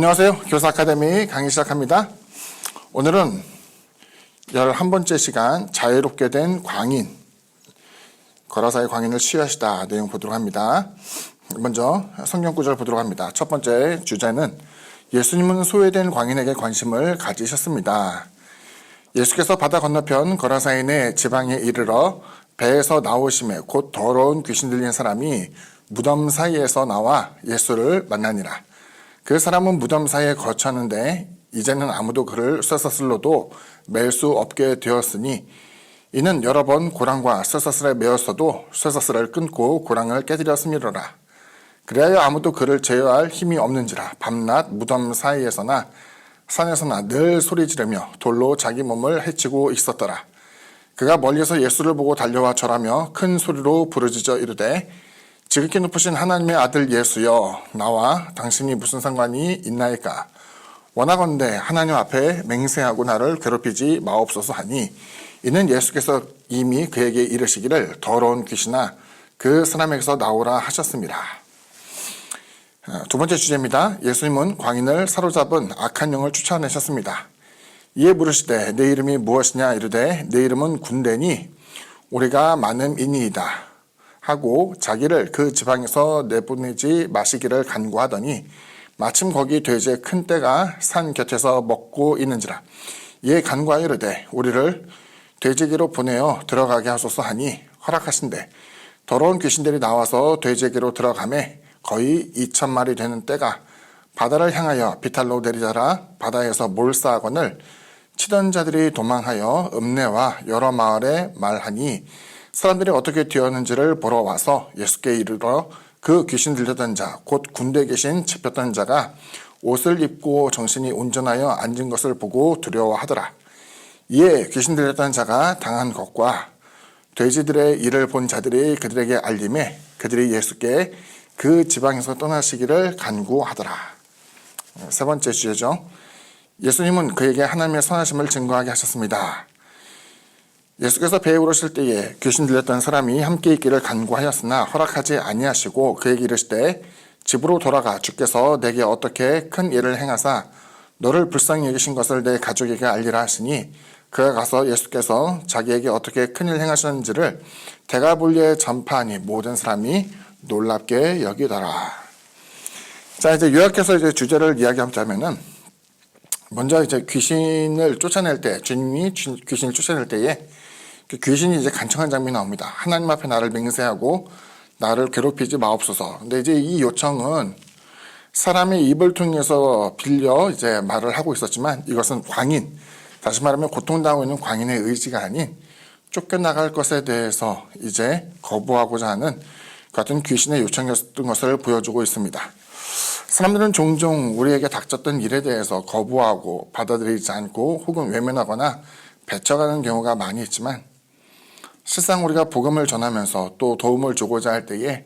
안녕하세요. 교사 아카데미 강의 시작합니다. 오늘은 11번째 시간 자유롭게 된 광인 거라사의 광인을 치유하시다 내용 보도록 합니다. 먼저 성경 구절 보도록 합니다. 첫 번째 주제는 예수님은 소외된 광인에게 관심을 가지셨습니다. 예수께서 바다 건너편 거라사인의 지방에 이르러 배에서 나오심에 곧 더러운 귀신 들린 사람이 무덤 사이에서 나와 예수를 만나니라. 그 사람은 무덤 사이에 거처하는데 이제는 아무도 그를 쇠사슬로도 맬 수 없게 되었으니 이는 여러 번 고랑과 쇠사슬에 매었어도 쇠사슬을 끊고 고랑을 깨뜨렸음이로라. 그리하여 아무도 그를 제어할 힘이 없는지라 밤낮 무덤 사이에서나 산에서나 늘 소리 지르며 돌로 자기 몸을 해치고 있었더라. 그가 멀리서 예수를 보고 달려와 절하며 큰 소리로 부르짖어 이르되 지극히 높으신 하나님의 아들 예수여 나와 당신이 무슨 상관이 있나이까 원하건대 하나님 앞에 맹세하고 나를 괴롭히지 마옵소서 하니 이는 예수께서 이미 그에게 이르시기를 더러운 귀신아 그 사람에게서 나오라 하셨습니다. 어, 두 번째 주제입니다. 예수님은 광인을 사로잡은 악한 영을 쫓아내셨습니다. 이에 물으시되 내 이름이 무엇이냐 이르되 내 이름은 군대니 우리가 많은 인이이다 하고 자기를 그 지방에서 내보내지 마시기를 간구하더니 마침 거기 돼지의 큰 떼가 산 곁에서 먹고 있는지라 이에 간구하여 이르되 우리를 돼지에게로 보내어 들어가게 하소서 하니 허락하신대. 더러운 귀신들이 나와서 돼지에게로 들어가매 거의 2천 마리 되는 떼가 바다를 향하여 비탈로 내리자라 바다에서 몰사건을 치던 자들이 도망하여 읍내와 여러 마을에 말하니 사람들이 어떻게 되었는지를 보러 와서 예수께 이르러 그 귀신 들렸던 자, 곧 군대 계신 잡혔던 자가 옷을 입고 정신이 온전하여 앉은 것을 보고 두려워하더라. 이에 귀신 들렸던 자가 당한 것과 돼지들의 일을 본 자들이 그들에게 알림해 그들이 예수께 그 지방에서 떠나시기를 간구하더라. 세 번째 주제죠. 예수님은 그에게 하나님의 선하심을 증거하게 하셨습니다. 예수께서 배에 오르실 때에 귀신 들렸던 사람이 함께 있기를 간구하였으나 허락하지 아니하시고 그에게 이르시되 집으로 돌아가 주께서 내게 어떻게 큰 일을 행하사 너를 불쌍히 여기신 것을 내 가족에게 알리라 하시니 그가 가서 예수께서 자기에게 어떻게 큰 일을 행하셨는지를 대가불리에 전파하니 모든 사람이 놀랍게 여기더라. 자 이제 요약해서 이제 주제를 이야기하자면은 먼저 이제 귀신을 쫓아낼 때 주님이 귀신을 쫓아낼 때에 그 귀신이 이제 간청한 장면이 나옵니다. 하나님 앞에 나를 맹세하고 나를 괴롭히지 마옵소서. 근데 이제 이 요청은 사람의 입을 통해서 빌려 이제 말을 하고 있었지만 이것은 광인, 다시 말하면 고통당하고 있는 광인의 의지가 아닌 쫓겨나갈 것에 대해서 이제 거부하고자 하는 같은 귀신의 요청이었던 것을 보여주고 있습니다. 사람들은 종종 우리에게 닥쳤던 일에 대해서 거부하고 받아들이지 않고 혹은 외면하거나 배척하는 경우가 많이 있지만 실상 우리가 복음을 전하면서 또 도움을 주고자 할 때에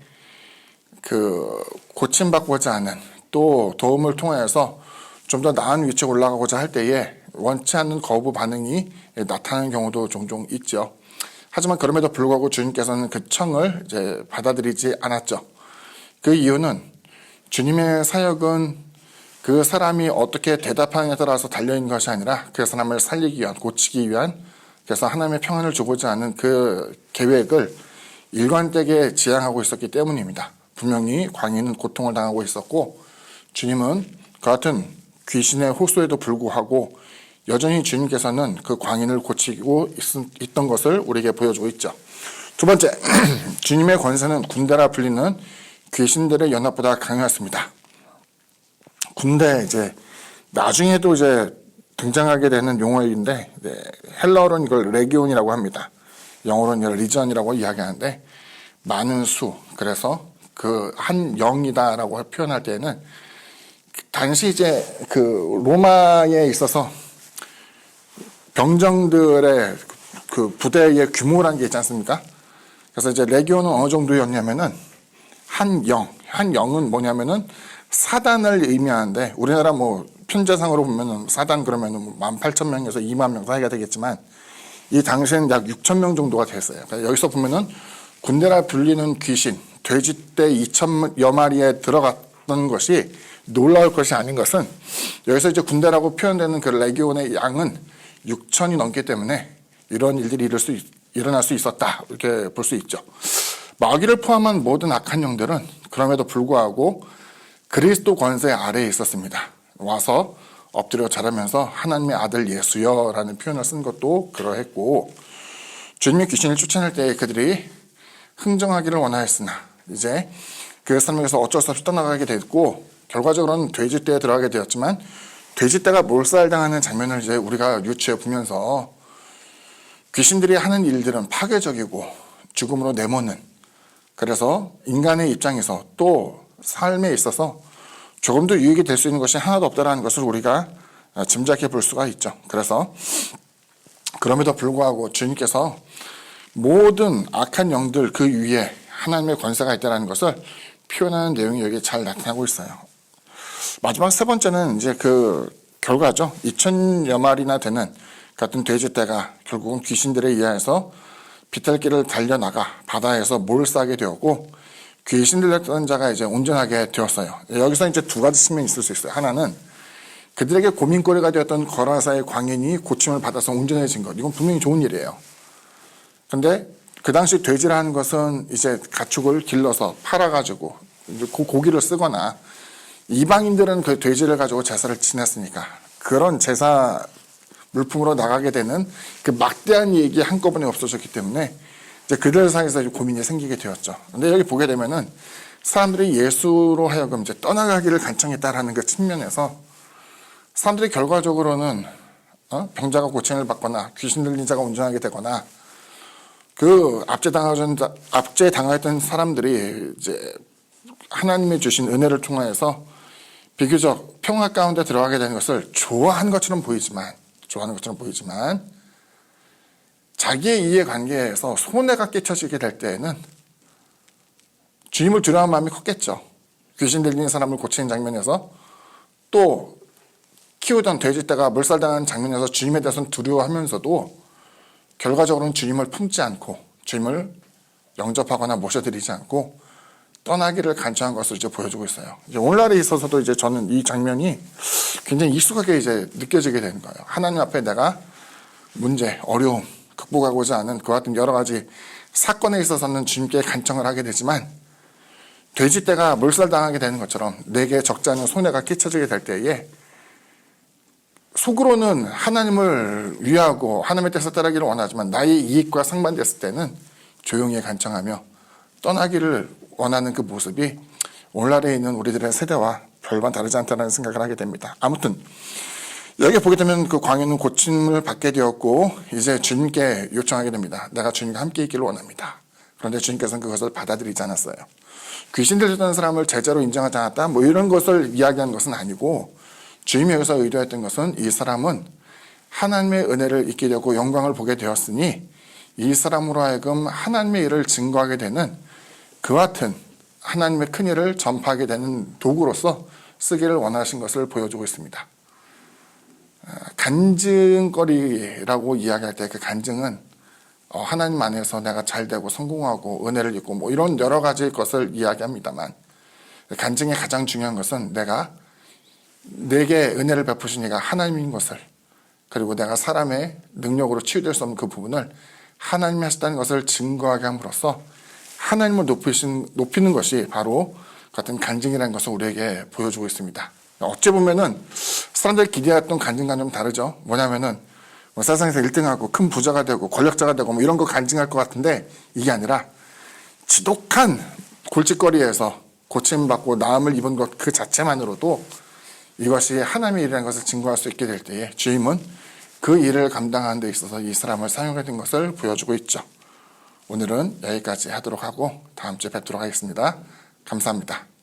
그 고침받고자 하는 또 도움을 통해서 좀 더 나은 위치에 올라가고자 할 때에 원치 않는 거부 반응이 나타나는 경우도 종종 있죠. 하지만 그럼에도 불구하고 주님께서는 그 청을 이제 받아들이지 않았죠. 그 이유는 주님의 사역은 그 사람이 어떻게 대답하느냐에 따라서 달려있는 것이 아니라 그 사람을 살리기 위한, 고치기 위한 그래서 하나님의 평안을 주고자 하는 그 계획을 일관되게 지향하고 있었기 때문입니다. 분명히 광인은 고통을 당하고 있었고 주님은 그 같은 귀신의 호소에도 불구하고 여전히 주님께서는 그 광인을 고치고 있, 던 것을 우리에게 보여주고 있죠. 두 번째, 주님의 권세는 군대라 불리는 귀신들의 연합보다 강했습니다. 군대 이제 나중에도 이제 등장하게 되는 용어인데 네, 헬라어로는 이걸 레기온이라고 합니다. 영어로는 리전이라고 이야기하는데 많은 수 그래서 그 한 영이다라고 표현할 때는 당시 이제 그 로마에 있어서 병정들의 그 부대의 규모라는 게 있지 않습니까? 그래서 이제 레기온은 어느 정도였냐면은 한 영, 한 영은 뭐냐면은 사단을 의미하는데 우리나라 뭐 편자상으로 보면은 사단 그러면은 18,000명에서 2만 명 사이가 되겠지만 이 당시에는 약 6천 명 정도가 됐어요. 그러니까 여기서 보면은 군대라 불리는 귀신, 돼지떼 2천여 마리에 들어갔던 것이 놀라울 것이 아닌 것은 여기서 이제 군대라고 표현되는 그 레기온의 양은 6천이 넘기 때문에 이런 일들이 일을 수 있- 일어날 수 있었다 이렇게 볼 수 있죠. 마귀를 포함한 모든 악한 영들은 그럼에도 불구하고 그리스도 권세 아래에 있었습니다. 와서 엎드려 자라면서 하나님의 아들 예수여라는 표현을 쓴 것도 그러했고 주님이 귀신을 쫓아낼 때 그들이 흥정하기를 원하였으나 이제 그 사람에게서 어쩔 수 없이 떠나가게 됐고 결과적으로는 돼지떼에 들어가게 되었지만 돼지떼가 몰살당하는 장면을 이제 우리가 유추해 보면서 귀신들이 하는 일들은 파괴적이고 죽음으로 내모는 그래서 인간의 입장에서 또 삶에 있어서 조금도 유익이 될 수 있는 것이 하나도 없다라는 것을 우리가 짐작해 볼 수가 있죠. 그래서 그럼에도 불구하고 주님께서 모든 악한 영들 그 위에 하나님의 권세가 있다는 것을 표현하는 내용이 여기 잘 나타나고 있어요. 마지막 세 번째는 이제 그 결과죠. 2천여 마리나 되는 같은 돼지 떼가 결국은 귀신들에 의해서 비탈길을 달려나가 바다에서 몰싸게 되었고 귀신들 냈던 자가 이제 온전하게 되었어요. 여기서 이제 두 가지 측면이 있을 수 있어요. 하나는 그들에게 고민거리가 되었던 거라사의 광인이 고침을 받아서 온전해진 것. 이건 분명히 좋은 일이에요. 근데 그 당시 돼지라는 것은 이제 가축을 길러서 팔아가지고 고기를 쓰거나 이방인들은 그 돼지를 가지고 제사를 지냈으니까 그런 제사 물품으로 나가게 되는 그 막대한 이익이 한꺼번에 없어졌기 때문에 이제 그들 사이에서 고민이 생기게 되었죠. 근데 여기 보게 되면은 사람들이 예수로 하여금 이제 떠나가기를 간청했다라는 그 측면에서 사람들이 결과적으로는 어? 병자가 고침을 받거나 귀신 들린 자가 온전하게 되거나 그 압제 당하던 압제 당했던 사람들이 이제 하나님의 주신 은혜를 통하여서 비교적 평화 가운데 들어가게 되는 것을 좋아한 것처럼 보이지만 좋아하는 것처럼 보이지만 자기의 이해 관계에서 손해가 끼쳐지게 될 때에는 주님을 두려워하는 마음이 컸겠죠. 귀신 들리는 사람을 고치는 장면에서 또 키우던 돼지떼가 물살당하는 장면에서 주님에 대해서는 두려워하면서도 결과적으로는 주님을 품지 않고 주님을 영접하거나 모셔드리지 않고 떠나기를 간청한 것을 이제 보여주고 있어요. 이제 오늘날에 있어서도 이제 저는 이 장면이 굉장히 익숙하게 이제 느껴지게 되는 거예요. 하나님 앞에 내가 문제, 어려움, 극복하고자 하는 그 같은 여러 가지 사건에 있어서는 주님께 간청을 하게 되지만 돼지떼가 몰살당하게 되는 것처럼 내게 적지 않은 손해가 끼쳐지게 될 때에 속으로는 하나님을 위하고 하나님의 뜻을 따르기를 원하지만 나의 이익과 상반됐을 때는 조용히 간청하며 떠나기를 원하는 그 모습이 오늘날에 있는 우리들의 세대와 별반 다르지 않다는 생각을 하게 됩니다. 아무튼 여기 보게 되면 그 광야는 고침을 받게 되었고 이제 주님께 요청하게 됩니다. 내가 주님과 함께 있기를 원합니다. 그런데 주님께서는 그것을 받아들이지 않았어요. 귀신 들렸던 사람을 제자로 인정하지 않았다. 뭐 이런 것을 이야기하는 것은 아니고 주님이 여기서 의도했던 것은 이 사람은 하나님의 은혜를 잊게 되고 영광을 보게 되었으니 이 사람으로 하여금 하나님의 일을 증거하게 되는 그와 같은 하나님의 큰 일을 전파하게 되는 도구로서 쓰기를 원하신 것을 보여주고 있습니다. 간증거리라고 이야기할 때 그 간증은 어, 하나님 안에서 내가 잘 되고 성공하고 은혜를 입고 뭐 이런 여러 가지 것을 이야기합니다만 간증의 가장 중요한 것은 내가 내게 은혜를 베푸신 이가 하나님인 것을 그리고 내가 사람의 능력으로 치유될 수 없는 그 부분을 하나님이 하셨다는 것을 증거하게 함으로써 하나님을 높이신, 높이는 것이 바로 같은 간증이라는 것을 우리에게 보여주고 있습니다. 어찌 보면은 사람들이 기대했던 간증과는 좀 다르죠. 뭐냐면은 뭐 세상에서 1등하고 큰 부자가 되고 권력자가 되고 뭐 이런 거 간증할 것 같은데 이게 아니라 지독한 골칫거리에서 고침받고 나음을 입은 것 그 자체만으로도 이것이 하나님의 일이라는 것을 증거할 수 있게 될 때에 주임은 그 일을 감당하는 데 있어서 이 사람을 사용하게 된 것을 보여주고 있죠. 오늘은 여기까지 하도록 하고 다음 주에 뵙도록 하겠습니다. 감사합니다.